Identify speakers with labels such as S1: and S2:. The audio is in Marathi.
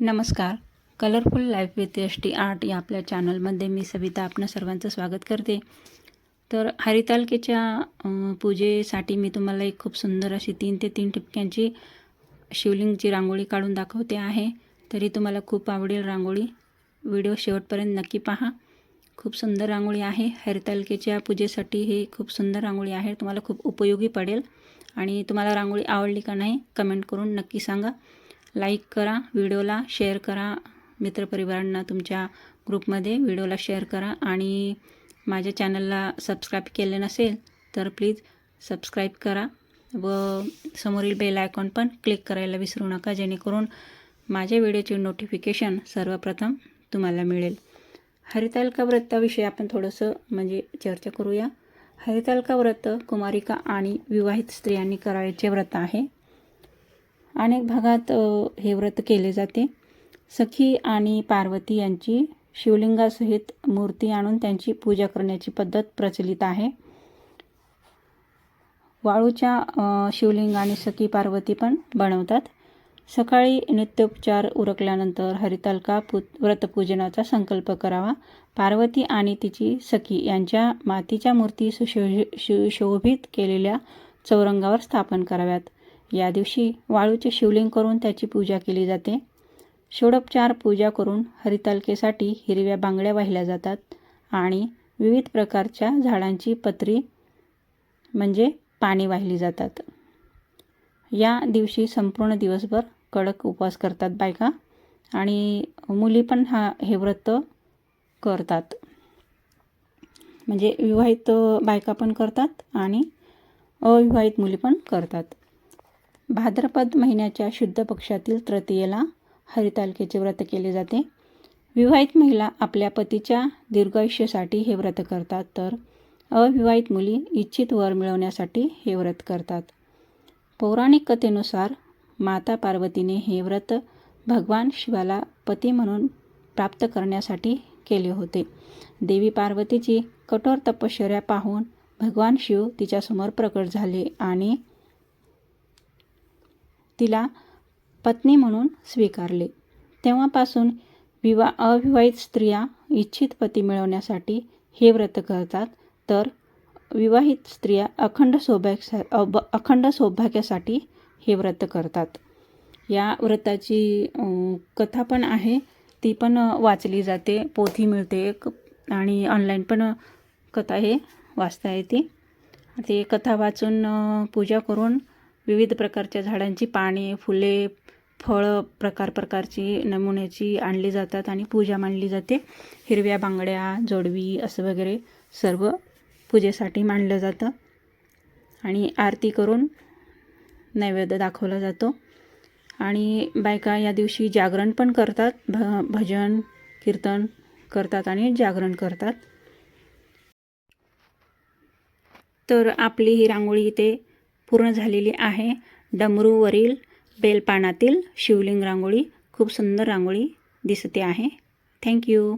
S1: नमस्कार. Colourful life with S T art या आपल्या चॅनलमध्ये मी सविता आपणा सर्वांचं स्वागत करते. तर हरितालकेच्या पूजेसाठी मी तुम्हाला एक खूप सुंदर अशी तीन ते तीन ठिपक्यांची शिवलिंगची रांगोळी काढून दाखवते आहे. तरी तुम्हाला खूप आवडेल रांगोळी. व्हिडिओ शेवटपर्यंत नक्की पहा. खूप सुंदर रांगोळी आहे. हरितालकेच्या पूजेसाठी हे खूप सुंदर रांगोळी आहे. तुम्हाला खूप उपयोगी पडेल. आणि तुम्हाला रांगोळी आवडली का नाही कमेंट करून नक्की सांगा. लाईक करा व्हिडिओला शेअर करा. मित्रपरिवारांना तुमच्या ग्रुपमध्ये व्हिडिओला शेअर करा. आणि माझ्या चॅनलला सबस्क्राईब केले नसेल तर प्लीज सबस्क्राईब करा. व समोरील बेल आयकॉन पण क्लिक करायला विसरू नका जेणेकरून माझ्या व्हिडिओचे नोटिफिकेशन सर्वप्रथम तुम्हाला मिळेल. हरितालिका व्रताविषयी आपण थोडंसं म्हणजे चर्चा करूया. हरितालका व्रत कुमारिका आणि विवाहित स्त्रियांनी करायचे व्रत आहे. अनेक भागात हे व्रत केले जाते. सखी आणि पार्वती यांची शिवलिंगासहित मूर्ती आणून त्यांची पूजा करण्याची पद्धत प्रचलित आहे. वाळूच्या शिवलिंग आणि सखी पार्वती पण बनवतात. सकाळी नित्योपचार उरकल्यानंतर हरितालका पू व्रतपूजनाचा संकल्प करावा. पार्वती आणि तिची सखी यांच्या मातीच्या मूर्ती सुशो सुशोभित केलेल्या चौरंगावर स्थापन कराव्यात. या दिवशी वाळूचे शिवलिंग करून त्याची पूजा केली जाते. षोडोपचार पूजा करून हरितालकेसाठी हिरव्या बांगड्या वाहिल्या जातात आणि विविध प्रकारच्या झाडांची पत्री म्हणजे पाणी वाहिली जातात. या दिवशी संपूर्ण दिवसभर कडक उपवास करतात बायका आणि मुली पण हा हे व्रत करतात. म्हणजे विवाहित बायका पण करतात आणि अविवाहित मुली पण करतात. भाद्रपद महिन्याच्या शुद्ध पक्षातील तृतीयेला हरितालिकेचे व्रत केले जाते. विवाहित महिला आपल्या पतीच्या दीर्घायुष्यासाठी हे व्रत करतात तर अविवाहित मुली इच्छित वर मिळवण्यासाठी हे व्रत करतात. पौराणिक कथेनुसार माता पार्वतीने हे व्रत भगवान शिवाला पती म्हणून प्राप्त करण्यासाठी केले होते. देवी पार्वतीची कठोर तपश्चर्या पाहून भगवान शिव तिच्यासमोर प्रकट झाले आणि तिला पत्नी म्हणून स्वीकारले. तेव्हापासून विवा अविवाहित स्त्रिया इच्छित पती मिळवण्यासाठी हे व्रत करतात. तर विवाहित स्त्रिया अखंड सौभाग्या अब- अखंड सौभाग्यासाठी हे व्रत करतात. या व्रताची कथा पण आहे. ती पण वाचली जाते. पोथी मिळते. एक आणि ऑनलाईन पण कथा हे वाचता येते. ते कथा वाचून पूजा करून विविध प्रकारच्या झाडांची पाने फुले फळं प्रकार प्रकारची नमुन्याची आणली जातात आणि पूजा मांडली जाते. हिरव्या बांगड्या जोडवी असं वगैरे सर्व पूजेसाठी मांडलं जातं. आणि आरती करून नैवेद्य दाखवला जातो. आणि बायका या दिवशी जागरण पण करतात. भ भजन कीर्तन करतात आणि जागरण करतात. तर आपली ही रांगोळी इथे पूर्ण झालेली आहे. डमरूवरील बेलपानातील शिवलिंग रांगोळी खूप सुंदर रांगोळी दिसते आहे. थँक्यू